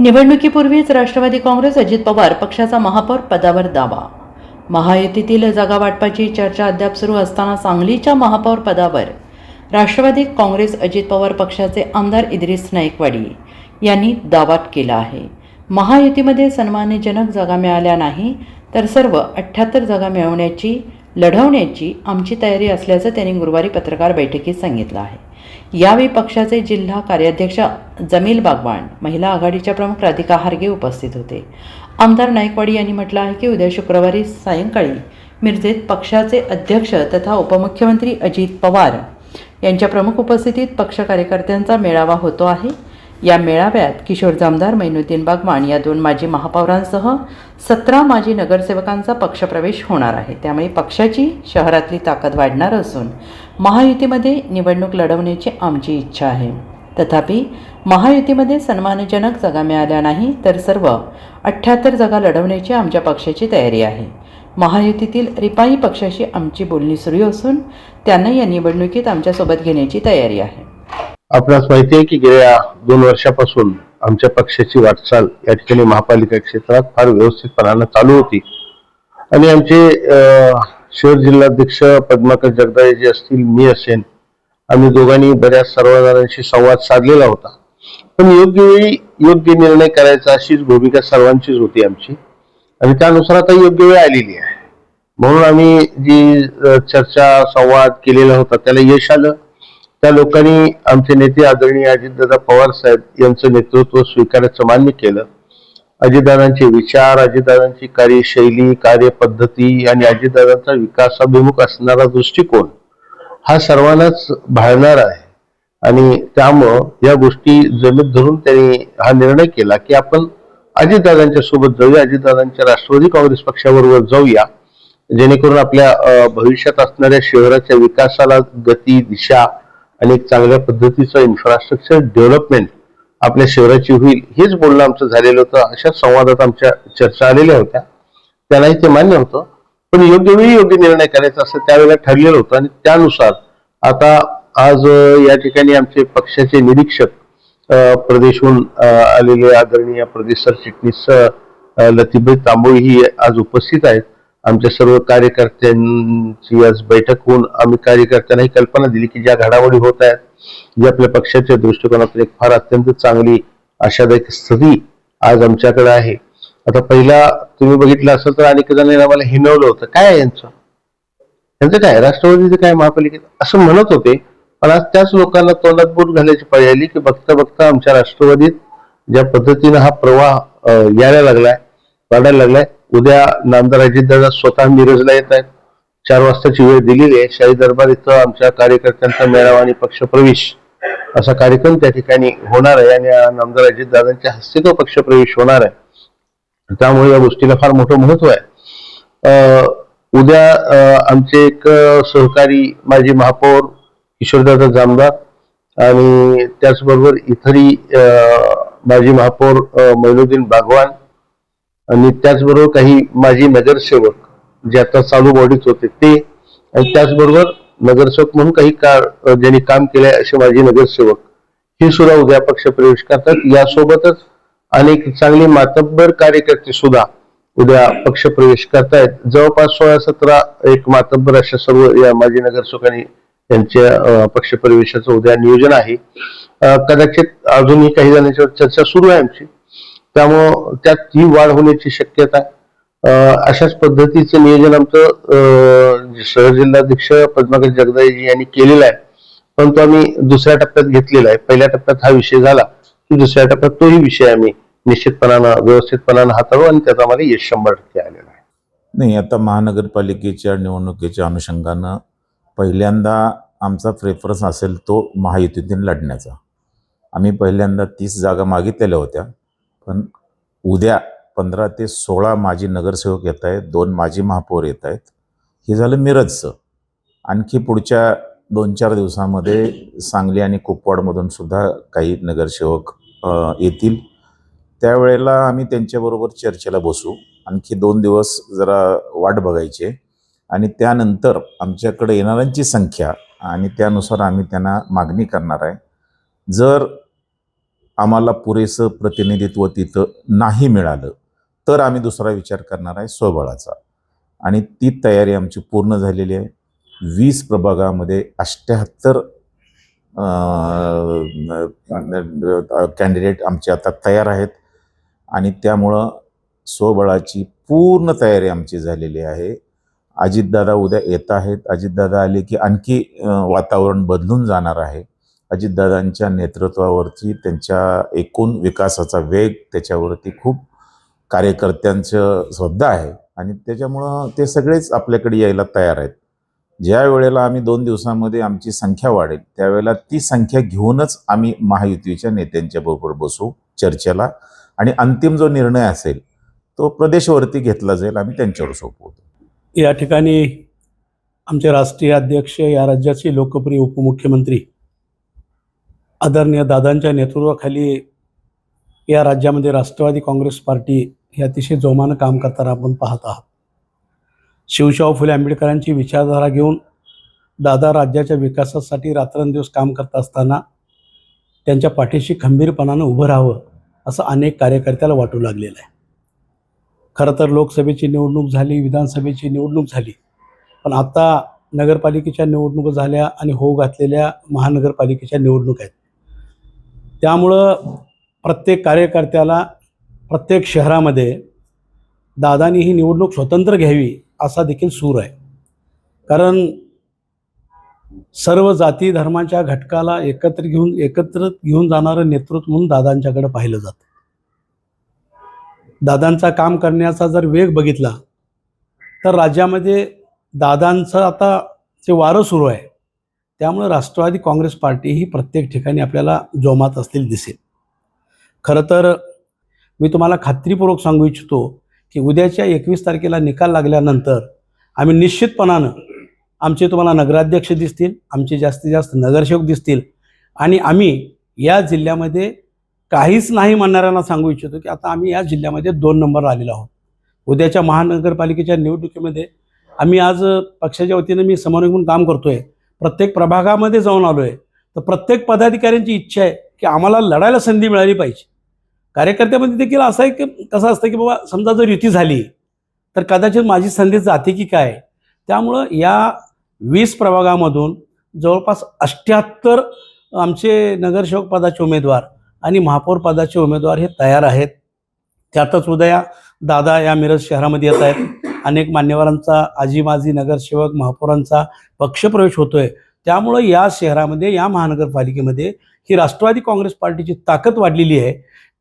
निवडणुकीपूर्वीच राष्ट्रवादी काँग्रेस अजित पवार पक्षाचा महापौर पदावर दावा. महायुतीतील जागा वाटपाची चर्चा अद्याप सुरू असताना सांगलीच्या महापौर पदावर राष्ट्रवादी काँग्रेस अजित पवार पक्षाचे आमदार इद्रिस नाईकवाडी यांनी दावा केला आहे. महायुतीमध्ये सन्मानजनक जागा मिळाल्या नाही तर सर्व अठ्ठ्याहत्तर जागा मिळवण्याची लढवण्याची आमची तयारी असल्याचं त्यांनी गुरुवारी पत्रकार बैठकीत सांगितलं आहे. यावेळी पक्षाचे जिल्हा कार्याध्यक्ष जमील बागवान महिला आघाडीच्या प्रमुख राधिका हार्गे उपस्थित होते. आमदार नायकवाडी यांनी म्हटलं आहे की उद्या शुक्रवारी सायंकाळी मिरजेत पक्षाचे अध्यक्ष तथा उपमुख्यमंत्री अजित पवार यांच्या प्रमुख उपस्थितीत पक्ष कार्यकर्त्यांचा मेळावा होतो आहे. या मेळाव्यात किशोर जामदार मैनुद्दीन बागवान या दोन माजी महापौरांसह सतरा माजी नगरसेवकांचा पक्षप्रवेश होणार आहे. त्यामुळे पक्षाची शहरातली ताकद वाढणार असून महायुतीमध्ये निवडणूक लढवण्याची आमची इच्छा आहे. तथापि महायुतीमध्ये सन्मानजनक जागा मिळाल्या नाही तर सर्व अठ्ठ्याहत्तर जागा लढवण्याची आमच्या पक्षाची तयारी आहे. महायुतीतील रिपाई पक्षाशी आमची बोलणी सुरू असून त्यांना या निवडणुकीत आमच्यासोबत घेण्याची तयारी आहे. आपणास माहिती आहे की गेल्या दोन वर्षापासून आमच्या पक्षाची वाटचाल या ठिकाणी महापालिका क्षेत्रात फार व्यवस्थितपणानं चालू होती. आणि आमचे अं, शहर जिल्हाध्यक्ष पद्माकर जगदाळे जे असतील मी असेन आम्ही दोघांनी बऱ्याच सर्वजणांशी संवाद साधलेला होता. पण योग्य वेळी योग्य निर्णय करायचा अशीच भूमिका सर्वांचीच होती आमची. आणि त्यानुसार आता योग्य वेळ आलेली आहे. म्हणून आम्ही जी चर्चा संवाद केलेला होता त्याला यश आलं. त्या लोकांनी आमचे नेते आदरणीय अजितदादा पवार साहेब यांचं नेतृत्व स्वीकारायचं मान्य केलं. अजितदादांचे विचार अजितदादांची कार्यशैली कार्यपद्धती आणि अजितदादांचा विकासाभिमुख असणारा दृष्टिकोन हा सर्वांनाच भाळणार आहे. आणि त्यामुळं या गोष्टी जमीत धरून त्यांनी हा निर्णय केला की आपण अजितदादांच्या सोबत जाऊया अजितदादांच्या राष्ट्रवादी काँग्रेस पक्षाबरोबर जाऊया. जेणेकरून आपल्या अं, भविष्यात असणाऱ्या शहराच्या विकासाला गती दिशा आणि एक चांगल्या पद्धतीचं इन्फ्रास्ट्रक्चर डेव्हलपमेंट आपल्या शहराची होईल हेच बोलणं आमचं झालेलं होतं. अशा संवादात आमच्या चर्चा आलेल्या होत्या. त्यालाही ते मान्य होतं. पण योग्य वेळी योग्य निर्णय करायचा असं त्यावेळेला ठरलेलं होतं आणि त्यानुसार आता आज या ठिकाणी आमचे पक्षाचे निरीक्षक प्रदेशहून आलेले आदरणीय प्रदेश सरचिटणीस लतिबाई तांबोळी ही आज उपस्थित आहेत. आमच्या सर्व कार्यकर्त्यांची आज बैठक होऊन आम्ही कार्यकर्त्यांना ही कल्पना दिली की ज्या घडामोडी होत आहेत जी आपल्या पक्षाच्या दृष्टिकोनातून एक फार अत्यंत चांगली आशादायक स्थिती आज आमच्याकडे आहे. आता पहिला तुम्ही बघितलं असेल तर अनेक जणांनी आम्हाला हिनवलं होतं. काय यांचं? यांचं काय? राष्ट्रवादीचं काय महापालिकेत? असं म्हणत होते. पण आज त्याच लोकांना तोंडात बोट घालायची पाळी आली की बघता बघता आमच्या राष्ट्रवादीत ज्या पद्धतीनं हा प्रवाह यायला लागलाय वाढायला लागलाय उद्या नामदार अजितदादा स्वतः मिरजला येत आहेत चार वाजताची वेळ दिलेली आहे शाही दरबार इथं आमच्या कार्यकर्त्यांचा मेळावा आणि पक्षप्रवेश असा कार्यक्रम त्या ठिकाणी होणार आहे आणि नामदार नामदार अजितदादांच्या हस्ते तो पक्षप्रवेश होणार आहे. त्यामुळे या गोष्टीला फार मोठं महत्त्व आहे. उद्या आमचे एक सहकारी माजी महापौर किशोरदादा जामदार आणि त्याचबरोबर इतरही माजी महापौर मैनुद्दीन बागवान आणि त्याचबरोबर काही माझी नगरसेवक जे आता चालू बॉडीत होते ते आणि त्याचबरोबर नगरसेवक म्हणून काही काळ ज्यांनी काम केलंय असे माझी नगरसेवक हे सुद्धा उद्या पक्ष प्रवेश करतात. यासोबतच अनेक चांगले मातब्बर कार्यकर्ते सुद्धा उद्या पक्ष प्रवेश करतायत. जवळपास सोळा सतरा एक मातब्बर अशा सर्व या माजी नगरसेवकांनी त्यांच्या पक्ष प्रवेशाचं उद्या नियोजन आहे. कदाचित अजूनही काही जणांच्यावर चर्चा सुरू आहे आमची. त्यामुळं त्यात ही वाढ होण्याची शक्यता आहे. अशाच पद्धतीचं नियोजन आमचं सहजिल्हाध्यक्ष जिल्हाध्यक्ष पद्माकर जगदाईजी यांनी केलेलं आहे परंतु आम्ही दुसऱ्या टप्प्यात घेतलेला आहे. पहिल्या टप्प्यात हा विषय झाला की दुसऱ्या टप्प्यात तोही विषय आम्ही निश्चितपणानं व्यवस्थितपणानं हाताळू आणि त्याचा आम्हाला यश शंभर टक्के आलेलं आहे. नाही आता महानगरपालिकेच्या निवडणुकीच्या अनुषंगानं पहिल्यांदा आमचा प्रेफरन्स असेल तो महायुतीतून लढण्याचा. आम्ही पहिल्यांदा तीस जागा मागितलेल्या होत्या. पण उद्या पंधरा ते सोळा माजी नगरसेवक येत आहेत दोन माजी महापौर येत आहेत. हे झालं मिरजचं. आणखी पुढच्या दोन चार दिवसामध्ये सांगली आणि कुपवाडमधून सुद्धा काही नगरसेवक येतील. त्यावेळेला आम्ही त्यांच्याबरोबर चर्चेला बसू. आणखी दोन दिवस जरा वाट बघायची आणि त्यानंतर आमच्याकडे येणाऱ्यांची संख्या आणि त्यानुसार आम्ही त्यांना मागणी करणार आहे. जर आम्हाला पुरेसं प्रतिनिधित्व तिथं नाही मिळालं. तर आम्ही दुसरा विचार करणार आहे स्वबळाचा. आणि ती तयारी आमची पूर्ण झालेली आहे. वीस प्रभागामध्ये अष्ट्याहत्तर कॅन्डिडेट आमचे आता तयार आहेत. आणि त्यामुळं स्वबळाची पूर्ण तयारी आमची झालेली आहे. अजितदादा उद्या येत आहेत. अजितदादा आले की आणखी वातावरण बदलून जाणार आहे. अजितदादांच्या नेतृत्वावरती त्यांच्या एकूण विकासाचा वेग त्याच्यावरती खूप कार्यकर्त्यांचं श्रद्धा आहे. आणि त्याच्यामुळं ते सगळेच आपल्याकडे यायला तयार आहेत. ज्या वेळेला आम्ही दोन दिवसामध्ये आमची संख्या वाढेल त्यावेळेला ती संख्या घेऊनच आम्ही महायुतीच्या नेत्यांच्या बरोबर बसू चर्चेला. आणि अंतिम जो निर्णय असेल तो प्रदेशवरती घेतला जाईल आम्ही त्यांच्यावर सोपवतो. या ठिकाणी आमचे राष्ट्रीय अध्यक्ष या राज्याचे लोकप्रिय उपमुख्यमंत्री आदरणीय दादांच्या नेतृत्वाखाली या राज्यामध्ये राष्ट्रवादी काँग्रेस पार्टी हे अतिशय जोमानं काम करताना आपण पाहत आहात. शिवशाहू फुले आंबेडकरांची विचारधारा घेऊन दादा राज्याच्या विकासासाठी रात्रंदिवस काम करत असताना त्यांच्या पाठीशी खंबीरपणानं उभं राहावं असं अनेक कार्यकर्त्याला वाटू लागलेलं आहे. खरं तर लोकसभेची निवडणूक झाली विधानसभेची निवडणूक झाली पण आता नगरपालिकेच्या निवडणुका झाल्या आणि होऊ घातलेल्या महानगरपालिकेच्या निवडणूक आहेत. त्यामुळं प्रत्येक कार्यकर्त्याला प्रत्येक शहरामध्ये दादानी ही निवडणूक स्वतंत्र घ्यावी असा देखील सूर आहे. कारण सर्व जाती धर्माच्या घटकाला एकत्र घेऊन एकत्र घेऊन जाणारं नेतृत्व म्हणून दादांच्याकडे पाहिलं जातं. दादांचा काम करण्याचा जर वेग बघितला तर राज्यामध्ये दादांचं आता जे वारं सुरू आहे त्यामुळं राष्ट्रवादी काँग्रेस पार्टी ही प्रत्येक ठिकाणी आपल्याला जोमात असलेली दिसेल. खरं तर मी तुम्हाला खात्रीपूर्वक सांगू इच्छितो की उद्याच्या एकवीस तारखेला निकाल लागल्यानंतर आम्ही निश्चितपणानं आमचे तुम्हाला नगराध्यक्ष दिसतील आमचे जास्तीत जास्त नगरसेवक दिसतील आणि आम्ही या जिल्ह्यामध्ये काहीच नाही म्हणणाऱ्यांना सांगू इच्छितो की आता आम्ही या जिल्ह्यामध्ये दोन नंबर आलेलो आहोत. उद्याच्या महानगरपालिकेच्या निवडणुकीमध्ये आम्ही आज पक्षाच्या वतीनं मी समन्वय म्हणून काम करतोय. प्रत्येक प्रभागामध्ये जाऊन आलो आहे तर प्रत्येक पदाधिकाऱ्यांची इच्छा आहे की आम्हाला लढायला संधी मिळाली पाहिजे. कार्यकर्त्यामध्ये देखील असं आहे की कसं असतं की बाबा समजा जर युती झाली तर कदाचित माझी संधी जाते की काय? त्यामुळं या वीस प्रभागामधून जवळपास अष्ट्याहत्तर आमचे नगरसेवक पदाचे उमेदवार आणि महापौर पदाचे उमेदवार हे तयार आहेत. त्यातच उद्या दादा या मिरज शहरामध्ये येत आहेत. अनेक मान्यवरांचा आजी माजी नगरसेवक महापौरांचा पक्षप्रवेश होतोय. त्यामुळं या शहरामध्ये या महानगरपालिकेमध्ये ही राष्ट्रवादी काँग्रेस पार्टीची ताकद वाढलेली आहे.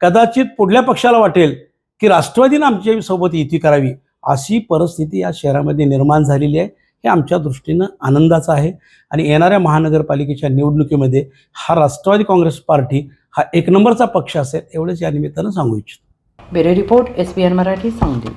कदाचित पुढल्या पक्षाला वाटेल की राष्ट्रवादीनं आमच्यासोबत युती करावी अशी परिस्थिती या शहरामध्ये निर्माण झालेली आहे. हे आमच्या दृष्टीनं आनंदाचं आहे. आणि येणाऱ्या महानगरपालिकेच्या निवडणुकीमध्ये हा राष्ट्रवादी काँग्रेस पार्टी हा एक नंबरचा पक्ष असेल एवढंच या निमित्तानं सांगू इच्छितो. Bureau report S P N Marathi Sangli.